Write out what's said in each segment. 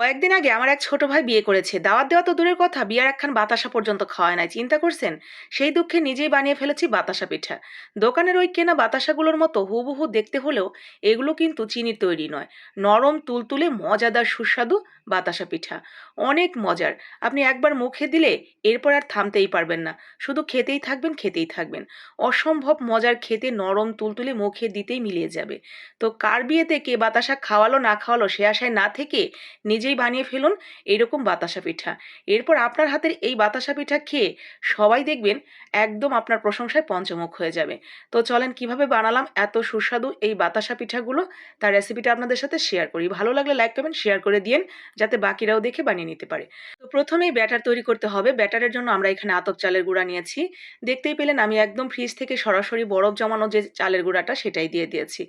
কয়েকদিন আগে আমার এক ছোট ভাই বিয়ে করেছে। দাওয়াত দেওয়া তো দূরের কথা, বিয়ার একখান বাতাসা পর্যন্ত খাওয়ায় নাই। চিন্তা করছেন? সেই দুঃখে নিজেই বানিয়ে ফেলেছি বাতাসা পিঠা। দোকানের ওই কেনা বাতাসাগুলোর মতো হুবহু দেখতে হলেও এগুলো কিন্তু চিনির তৈরি নয়। নরম, তুলতুলে, মজাদার, সুস্বাদু বাতাসা পিঠা। অনেক মজার। আপনি একবার মুখে দিলে এরপর আর থামতেই পারবেন না। শুধু খেতেই থাকবেন খেতেই থাকবেন। অসম্ভব মজার খেতে নরম, তুলতুলে মুখে দিতেই মিলিয়ে যাবে। তো কার বিয়েতে কে বাতাসা খাওয়ালো, না খাওয়ালো সে আশায় না থেকে নিজেই বানিয়ে ফেলুন এইরকম বাতাসা পিঠা। এরপর আপনার হাতের এই বাতাসা পিঠা খেয়ে সবাই দেখবেন একদম আপনার প্রশংসায় পঞ্চমুখ হয়ে যাবে। তো চলেন কীভাবে বানালাম এত সুস্বাদু এই বাতাসা পিঠাগুলো তার রেসিপিটা আপনাদের সাথে শেয়ার করি। ভালো লাগলে লাইক করবেন শেয়ার করে দিন যাতে বাকিরাও দেখে বানিয়ে নিতে পারে। তো প্রথমেই ব্যাটার তৈরি করতে হবে। ব্যাটারের জন্য আমরা এখানে আতপ চালের গুঁড়া নিয়েছি। দেখতেই পেলেন আমি একদম ফ্রিজ থেকে সরাসরি বরফ জমানো যে চালের গুঁড়াটা সেটাই দিয়ে দিয়েছি।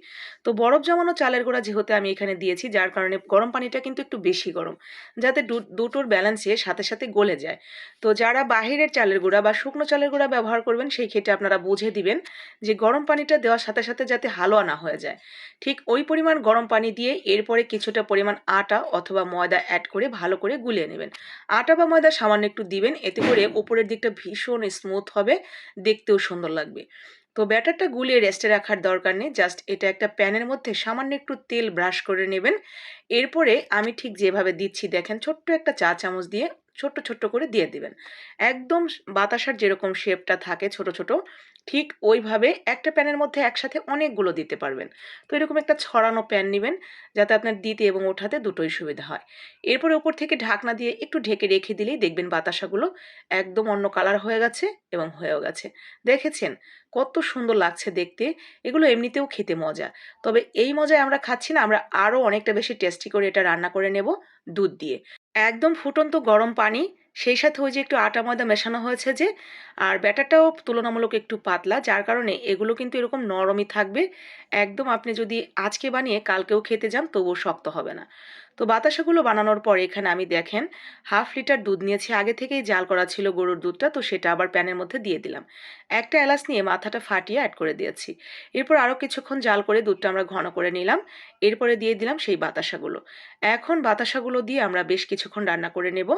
তো বরফ জমানো চালের গুঁড়া যেহেতু আমি এখানে দিয়েছি, যার কারণে গরম পানিটা কিন্তু একটু বেশি গরম, যাতে দুটোর ব্যালেন্সে সাথে সাথে গলে যায়। তো যারা বাহিরের চালের গুঁড়া বা শুকনো চালের গুঁড়া ব্যবহার করবেন, সেই ক্ষেত্রে আপনারা বুঝে দিবেন যে গরম পানিটা দেওয়ার সাথে সাথে যাতে হালুয়া না হয়ে যায়। ঠিক ওই পরিমাণ গরম পানি দিয়ে এরপরে কিছুটা পরিমাণ আটা অথবা ময়দা অ্যাড করে ভালো করে গুলিয়ে নেবেন। আটা বা ময়দা সামান্য একটু দিবেন, এতে করে উপরের দিকটা ভীষণ স্মুথ হবে, দেখতেও সুন্দর লাগবে। তো ব্যাটারটা গুলিয়ে রেস্টে রাখার দরকার নেই। জাস্ট এটা একটা প্যানের মধ্যে সামান্য একটু তেল ব্রাশ করে নেবেন। এরপরে আমি ঠিক যেভাবে দিচ্ছি, দেখেন ছোট্ট একটা চা চামচ দিয়ে ছোট্ট ছোট্ট করে দিয়ে দিবেন। একদম বাতাসার যেরকম শেপটা থাকে ছোট ছোট, ঠিক ওইভাবে একটা প্যানের মধ্যে একসাথে অনেকগুলো দিতে পারবেন। তো এরকম একটা ছড়ানো প্যান নেবেন, যাতে আপনার দিতে এবং ওঠাতে দুটোই সুবিধা হয়। এরপরে উপর থেকে ঢাকনা দিয়ে একটু ঢেকে রেখে দিলেই দেখবেন বাতাসাগুলো একদম অন্য কালার হয়ে গেছে এবং হয়েও গেছে। দেখেছেন? কত সুন্দর লাগছে দেখতে। এগুলো এমনিতেও খেতে মজা। তবে এই মজায় আমরা খাচ্ছি না, আমরা আরও অনেকটা বেশি টেস্টি করে এটা রান্না করে নেব দুধ দিয়ে। একদম ফুটন্ত গরম পানি, সেই সাথে ওই যে একটু আটা ময়দা মেশানো হয়েছে যে, আর ব্যাটারটাও তুলনামূলক একটু পাতলা, যার কারণে এগুলো কিন্তু এরকম নরমই থাকবে। একদম আপনি যদি আজকে বানিয়ে কালকেও খেতে যান, তবুও শক্ত হবে না। তো বাতাসাগুলো বানানোর পর এখানে আমি দেখেন, হাফ লিটার দুধ নিয়েছি। আগে থেকেই জাল করা ছিল গরুর দুধটা, তো সেটা আবার প্যানের মধ্যে দিয়ে দিলাম। একটা এলাচ নিয়ে মাথাটা ফাটিয়ে অ্যাড করে দিয়েছি। এরপর আরও কিছুক্ষণ জাল করে দুধটা আমরা ঘন করে নিলাম। এরপরে দিয়ে দিলাম সেই বাতাসাগুলো। এখন বাতাসাগুলো দিয়ে আমরা বেশ কিছুক্ষণ রান্না করে নেব।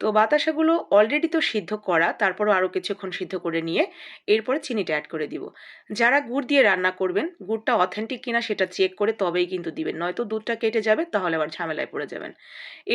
তো বাতাসাগুলো অলরেডি তো সিদ্ধ করা, তারপরও আরও কিছুক্ষণ সিদ্ধ করে নিয়ে এরপরে চিনিটা অ্যাড করে দিব। যারা গুড় দিয়ে রান্না করবেন, গুড়টা অথেন্টিক কিনা সেটা চেক করে তবেই কিন্তু দিবেন। নয়তো দুধটা কেটে যাবে, তাহলে আবার ঝামেলায় পড়ে যাবেন।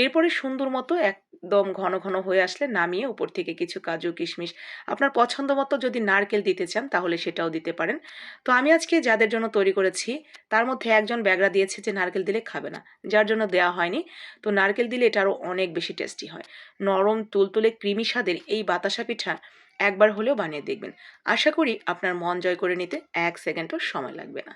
এরপরে সুন্দর মতো একদম ঘন ঘন হয়ে আসলে নামিয়ে উপর থেকে কিছু কাজু, কিশমিশ, আপনার পছন্দ মতো যদি নারকেল দিতে চান তাহলে সেটাও দিতে পারেন। তো আমি আজকে যাদের জন্য তৈরি করেছি, তার মধ্যে একজন ব্যাগরা দিয়েছে যে নারকেল দিলে খাবে না, যার জন্য দেওয়া হয়নি। তো নারকেল দিলে এটা আরও অনেক বেশি টেস্টি হয়। নরম, তুলতুলে কৃমি স্বাদের এই বাতাসা পিঠা একবার হলেও বানিয়ে দেখবেন। আশা করি আপনার মন জয় করে নিতে এক সেকেন্ডও সময় লাগবে না।